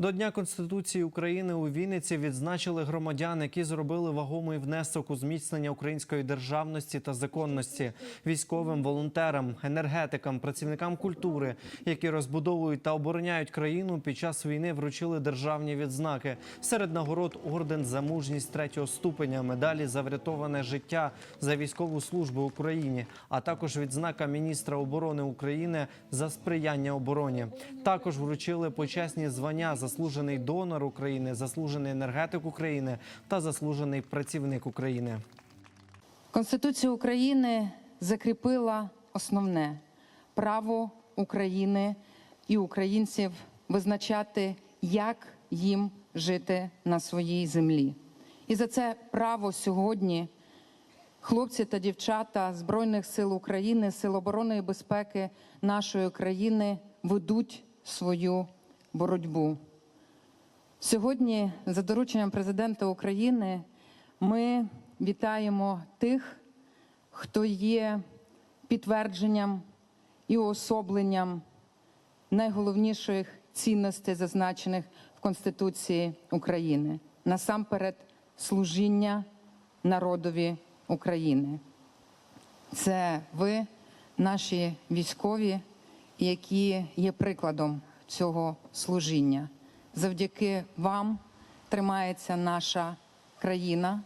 До Дня Конституції України у Вінниці відзначили громадян, які зробили вагомий внесок у зміцнення української державності та законності, військовим волонтерам, енергетикам, працівникам культури, які розбудовують та обороняють країну під час війни, вручили державні відзнаки. Серед нагород орден за мужність третього ступеня, медалі за врятоване життя за військову службу Україні, а також відзнака міністра оборони України за сприяння обороні. Також вручили почесні звання заслужений донор України, заслужений енергетик України та заслужений працівник України. Конституція України закріпила основне право України і українців визначати, як їм жити на своїй землі. І за це право сьогодні хлопці та дівчата Збройних сил України, Сил оборони і безпеки нашої країни ведуть свою боротьбу. Сьогодні, за дорученням президента України, ми вітаємо тих, хто є підтвердженням і уособленням найголовніших цінностей, зазначених в Конституції України, насамперед служіння народові України. Це ви, наші військові, які є прикладом цього служіння. Завдяки вам тримається наша країна,